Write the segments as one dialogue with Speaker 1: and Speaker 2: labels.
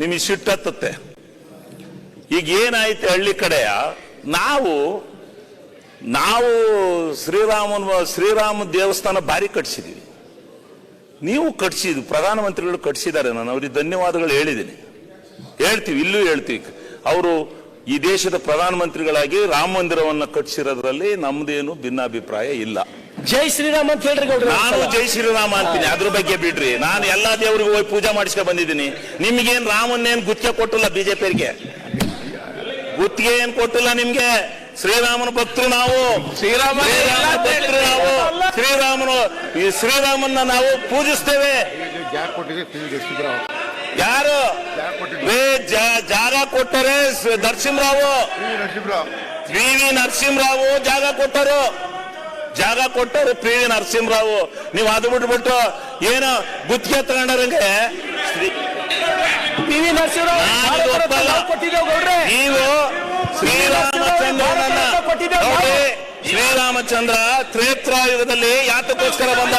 Speaker 1: ನಿಮಗೆ ಸಿಟ್ಟತ್ತತ್ತೆ ಈಗ ಏನಾಯ್ತು ಹಳ್ಳಿ ಕಡೆಯ? ನಾವು ನಾವು ಶ್ರೀರಾಮನ, ಶ್ರೀರಾಮ ದೇವಸ್ಥಾನ ಭಾರಿ ಕಟ್ಸಿದೀವಿ. ನೀವು ಕಟ್ಸಿದ್ದು ಪ್ರಧಾನಮಂತ್ರಿಗಳು ಕಟ್ಸಿದ್ದಾರೆ, ನಾನು ಅವ್ರಿಗೆ ಧನ್ಯವಾದಗಳು ಹೇಳಿದ್ದೀನಿ. ಹೇಳ್ತೀವಿ, ಇಲ್ಲೂ ಹೇಳ್ತೀವಿ. ಅವರು ಈ ದೇಶದ ಪ್ರಧಾನಮಂತ್ರಿಗಳಾಗಿ ರಾಮ ಮಂದಿರವನ್ನು ಕಟ್ಸಿರೋದ್ರಲ್ಲಿ ನಮ್ಮದೇನು ಭಿನ್ನಾಭಿಪ್ರಾಯ ಇಲ್ಲ.
Speaker 2: ಜೈ ಶ್ರೀರಾಮ್ ಅಂತ ಹೇಳ್ರಿ ಗೌಡ್ರೆ
Speaker 1: ನಾನು ಜೈ ಶ್ರೀರಾಮ ಅಂತೀನಿ. ಅದ್ರ ಬಗ್ಗೆ ಬಿಡ್ರಿ. ನಾನು ಎಲ್ಲಾ ದೇವರಿಗೂ ಹೋಗಿ ಪೂಜೆ ಮಾಡಿಸ್ಕೊ ಬಂದಿದ್ದೀನಿ. ನಿಮ್ಗೇನ್ ರಾಮನ್ನೇನ್ ಗುತ್ತಿಗೆ ಕೊಟ್ಟಿಲ್ಲ ಬಿಜೆಪಿಯರಿಗೆ ಗುತ್ತಿಗೆ ಏನ್ ಕೊಟ್ಟಿಲ್ಲ ನಿಮ್ಗೆ? ಶ್ರೀರಾಮನ ಭಕ್ತರು ನಾವು.
Speaker 3: ಶ್ರೀರಾಮ
Speaker 1: ಶ್ರೀರಾಮನ ಭಕ್ತರು ನಾವು. ಶ್ರೀರಾಮನು ಈ ಶ್ರೀರಾಮನ್ನ ನಾವು ಪೂಜಿಸ್ತೇವೆ. ಯಾರು?
Speaker 4: ಜಾಗ ಕೊಟ್ಟಿದ್ರು
Speaker 1: ರೇ ಜಾಗ ಕೊಟ್ಟರೆ ನರಸಿಂಹರಾವು. ವಿ ನರಸಿಂಹರಾವು ಜಾಗ ಕೊಟ್ಟರು. ಜಾಗ ಕೊಟ್ಟರು ಪಿ ವಿ ನರಸಿಂಹರಾವು. ನೀವು ಅದು ಬಿಟ್ಬಿಟ್ಟು ಏನೋ ಗುತ್ತಿಗೆ ತಗೊಂಡ್ರಂಗೆ
Speaker 2: ಪಿ ವಿ ನರಸಿಂಹರಾವ್. ನಾವು ಕೊಟ್ಟಿದ್ದೇವೆ ಗೌಡ್ರೆ.
Speaker 1: ನೀವು ಶ್ರೀರಾಮಚಂದ್ರ ಶ್ರೀರಾಮಚಂದ್ರ ತ್ರೇತ್ರಾಯುಗದಲ್ಲಿ ಯಾತಕ್ಕೋಸ್ಕರ ಬಂದ.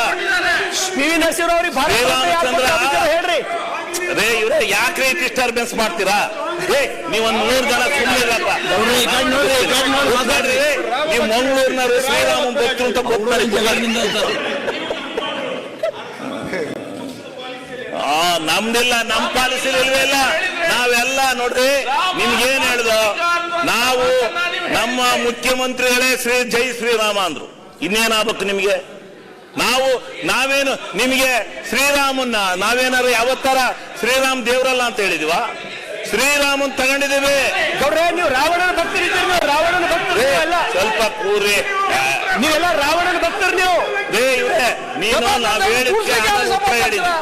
Speaker 2: P V Narasimha Rao
Speaker 1: Sriramachandra.
Speaker 2: ಹೇಳ್ರಿ.
Speaker 1: ರೇ ಇವ್ರೆ ಯಾಕ್ರಿ ಡಿಸ್ಟರ್ಬೆನ್ಸ್ ಮಾಡ್ತೀರಾ? ಏ ನೀವೊಂದ್ ಮೂರ್ ಜನ ಸುಮ್ಮನೆ ನೀವು ಮಂಗಳೂರಿನವರು ಶ್ರೀರಾಮನ್ ಭಕ್ತರು ಅಂತ ಗೊತ್ತಾರೆ ಆ ನಮ್ದಿಲ್ಲ ನಮ್ ಪಾಲಿಸಿ ಇಲ್ವೇ ನಾವೆಲ್ಲ ನೋಡ್ರಿ ನಿಮ್ಗೇನ್ ಹೇಳ್ದು? ನಾವು ನಮ್ಮ ಮುಖ್ಯಮಂತ್ರಿಗಳೇ ಶ್ರೀ ಜೈ ಶ್ರೀರಾಮ ಅಂದ್ರು. ಇನ್ನೇನಾಗ್ಬೇಕು ನಿಮ್ಗೆ? ನಾವು ನಾವೇನು ನಿಮಗೆ ಶ್ರೀರಾಮನ್ನ ನಾವೇನಾರು ಯಾವತ್ತಾರ ಶ್ರೀರಾಮ್ ದೇವ್ರಲ್ಲ ಅಂತ ಹೇಳಿದಿವ? ಶ್ರೀರಾಮನ್ ತಗೊಂಡಿದ್ದೀವಿ.
Speaker 2: ಗೌಡ್ರೆ ನೀವು ರಾವಣನ ಭಕ್ತರಿದ್ದೀರಿ ನೀವು ರಾವಣನ ಭಕ್ತರು ಅಲ್ಲ
Speaker 1: ಸ್ವಲ್ಪ ಕೂರಿ.
Speaker 2: ನೀವೆಲ್ಲ ರಾವಣನ ಭಕ್ತರು ನೀವು.
Speaker 1: ರೇ ಇವ್ರೆ ನೀನು ನಾವ್ ಹೇಳಿದ್ಕೆ ಆಮೇಲೆ ಉತ್ತರ ಹೇಳಿದ್ವಿ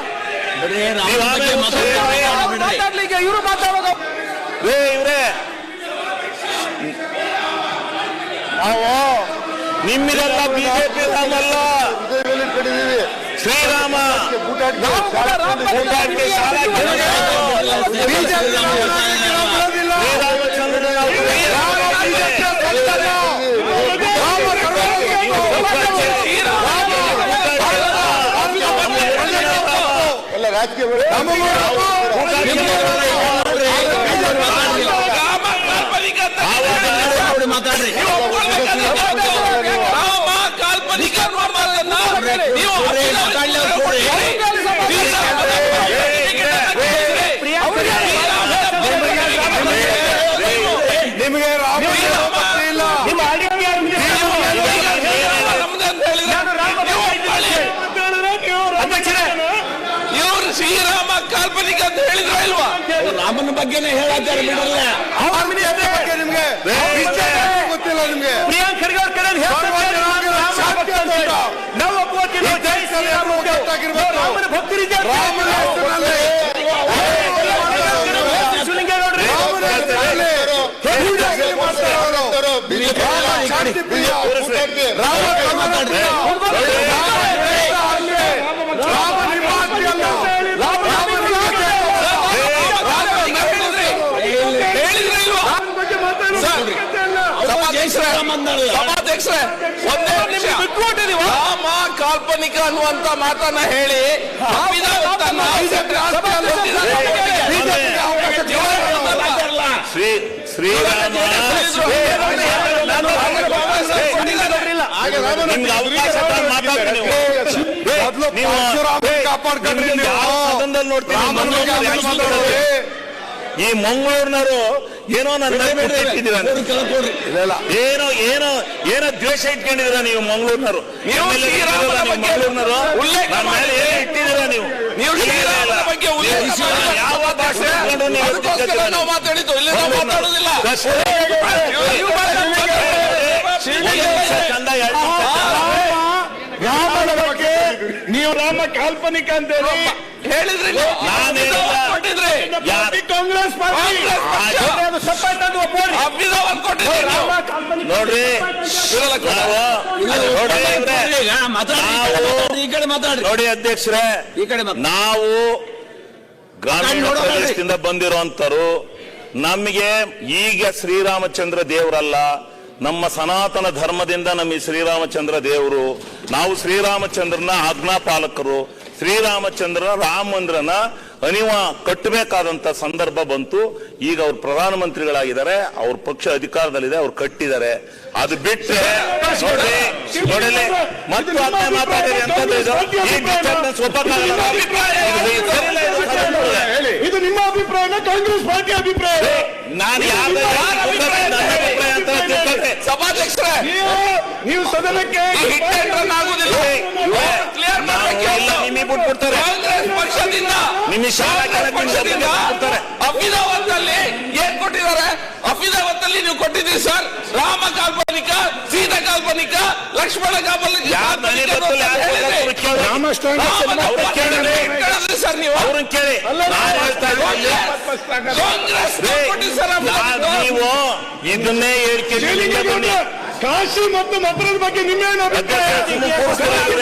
Speaker 1: ನೀವು ಆಮೇಲೆ ಉತ್ತರ ಹೇಳ್ರಿ.
Speaker 2: ಮಾತಾಡ್ಲಿಕ್ಕೆ ಇವರು ಮಾತಾಡುವಾಗ
Speaker 1: ರೇ ಇವ್ರೆ. ನಾವು ನಿಮ್ಮಿದೆಲ್ಲ ಬಿಜೆಪಿ ರಾಮಲ್ಲ. ಶ್ರೀರಾಮ
Speaker 4: ಬೂಟ್ ಹಾಕಿ ಶಾಲೆ
Speaker 1: ಊಟ ಹಾಕಿ ಶಾಲೆ ಶ್ರೀರಾಮಚಂದ್ರ
Speaker 4: ಎಲ್ಲ ರಾಜಕೀಯ ಬೇಡ.
Speaker 3: ರಾಮ ಕಾಲ್ಪನಿಕ ಅಂತ ರಾಮ ಕಾಲ್ಪನಿಕ ಅನ್ನುವ ಮಾತನ್ನ ನೀವು
Speaker 4: ನಿಮಗೆ ರಾಮ ಭಕ್ತಿ ಇಲ್ಲ
Speaker 2: ನಿಮ್ಮ ಅಡಿಗೆ ನಾನು ರಾಮ ಅಧ್ಯಕ್ಷರೇ
Speaker 3: ಇವರು ಶ್ರೀರಾಮ ಕಾಲ್ಪನಿಕ ಅಂತ ಹೇಳಿದ್ರ ಇಲ್ವಾ
Speaker 5: ರಾಮನ ಬಗ್ಗೆನೇ ಹೇಳಾಚಾರ ಬಿಡಲ್ಲ.
Speaker 4: ಗೊತ್ತಿಲ್ಲ ನಿಮ್ಗೆ.
Speaker 2: ಪ್ರಿಯಾಂಕ್ ಖರ್ಗೆ ಅವ್ರ ಕಡೆ ನಾವು.
Speaker 4: ಗೊತ್ತಾಗಿರ್ಬೇಕು.
Speaker 2: ರಾಮನ
Speaker 4: ಮಾಡ್ತಾರವ್ರು. ಶಾಂತಿ ಪ್ರಿಯ. ರಾಮ ನಿಮ್ಮ ಆಸ್ತಿ ಅಲ್ಲ. ರಾಮ ನಿಮ್ಮ ಆಸ್ತಿ
Speaker 3: ಹೇಳಿದ್ರೆ ಇಲ್ವಾ ಸಭಾಧ್ಯಕ್ಷರೇ ಒಂದೇ ನಿಮಿಷ ರಾಮ ಕಾಲ್ಪನಿಕ ಅನ್ನುವಂತ ಮಾತನ್ನ ಹೇಳಿ
Speaker 1: ಶ್ರೀ ಶ್ರೀರಾಮ
Speaker 4: ಕಾಪಾಡ್ಕೊಂಡ್ರಿ
Speaker 1: ಈ ಮಂಗಳೂರಿನವರು ಏನೋ ನನ್ನ ಏನೋ ಏನೋ ಏನೋ ದ್ವೇಷ ಇಟ್ಕೊಂಡಿದ್ರ ನೀವು ಮಂಗಳೂರಿನವರು? ಇಟ್ಟಿದ್ದೀರ ನೀವು?
Speaker 3: ನೀವು.
Speaker 1: ಯಾವ ಭಾಷೆ ನೀವು
Speaker 3: ಮಾತಾಡಿದ್ದು ಇಲ್ಲಿ ನಾವು ಮಾತಾಡೋದಿಲ್ಲ.
Speaker 4: ರಾಮನ ಬಗ್ಗೆ
Speaker 2: ನೀವು ರಾಮ ಕಾಲ್ಪನಿಕ ಅಂತೇಳಿ
Speaker 3: ಹೇಳಿದ್ರಿ
Speaker 2: ಕಾಂಗ್ರೆಸ್
Speaker 1: ನೋಡ್ರಿ. ನೋಡಿ ಅಧ್ಯಕ್ಷರೇ
Speaker 5: ಈ ಕಡೆ ಮಾತಾಡ್ರಿ.
Speaker 1: ನಾವು ಗ್ರಾಮೀಣ ಪ್ರದೇಶದಿಂದ ಬಂದಿರುವಂತರು ನಮಗೆ ಈಗ ಶ್ರೀರಾಮಚಂದ್ರ ದೇವರಲ್ಲ. ನಮ್ಮ ಸನಾತನ ಧರ್ಮದಿಂದ ನಮಗೆ ಶ್ರೀರಾಮಚಂದ್ರ ದೇವರು. ನಾವು ಶ್ರೀರಾಮಚಂದ್ರನ ಆಜ್ಞಾಪಾಲಕರು. ಶ್ರೀರಾಮಚಂದ್ರನ ರಾಮಂದ್ರನ ಮಂದಿರನ ಅನಿವ ಕಟ್ಟಬೇಕಾದಂತ ಸಂದರ್ಭ ಬಂತು. ಈಗ ಅವ್ರು ಪ್ರಧಾನಮಂತ್ರಿಗಳಾಗಿದ್ದಾರೆ. ಅವ್ರ ಪಕ್ಷ ಅಧಿಕಾರದಲ್ಲಿದೆ. ಅವ್ರು ಕಟ್ಟಿದ್ದಾರೆ. ಅದು ಬಿಟ್ಟರೆ ಇದು
Speaker 6: ನಿಮ್ಮ ಅಭಿಪ್ರಾಯನ ಕಾಂಗ್ರೆಸ್ ಪಾರ್ಟಿ ಅಭಿಪ್ರಾಯ.
Speaker 1: ನಾನು.
Speaker 3: ಸಭಾಧ್ಯಕ್ಷರೇ
Speaker 6: ನೀವು ನೀವು ಸದನಕ್ಕೆ
Speaker 1: ಬಿಟ್ಬಿಡ್ತಾರೆ
Speaker 3: ಪಕ್ಷದಿಂದ
Speaker 1: ನಿಮಗೆ ಶಾಲಾ
Speaker 3: ಕಾಂಗ್ರೆಸ್ ಪಕ್ಷದಿಂದ
Speaker 1: ಬಿಡ್ತಾರೆ.
Speaker 3: ಅಫಿದಾವತ್ತಲ್ಲಿ ಏನ್ ಕೊಟ್ಟಿದ್ದಾರೆ? ಅಫಿದಾವತ್ತಲ್ಲಿ ನೀವು ಕೊಟ್ಟಿದ್ದೀರಿ ಸರ್. ರಾಮ ಕಾಲ್ಪನಿಕ ಸೀತಾ ಕಾಲ್ಪನಿಕ ಲಕ್ಷ್ಮಣ ಕಾಲ್ಪನಿಕ ಸರ್ ನೀವು.
Speaker 1: ಅವ್ರನ್ನ ಕೇಳಿ.
Speaker 3: ಕಾಂಗ್ರೆಸ್
Speaker 1: ನೀವು ಇದನ್ನೇ ಹೇಳಿಕೆ ಬನ್ನಿ.
Speaker 6: ಕಾಶಿ ಮತ್ತು ಮಥುರದ ಬಗ್ಗೆ ನಿಮ್ಮೇನು ಅಭಿಪ್ರಾಯ?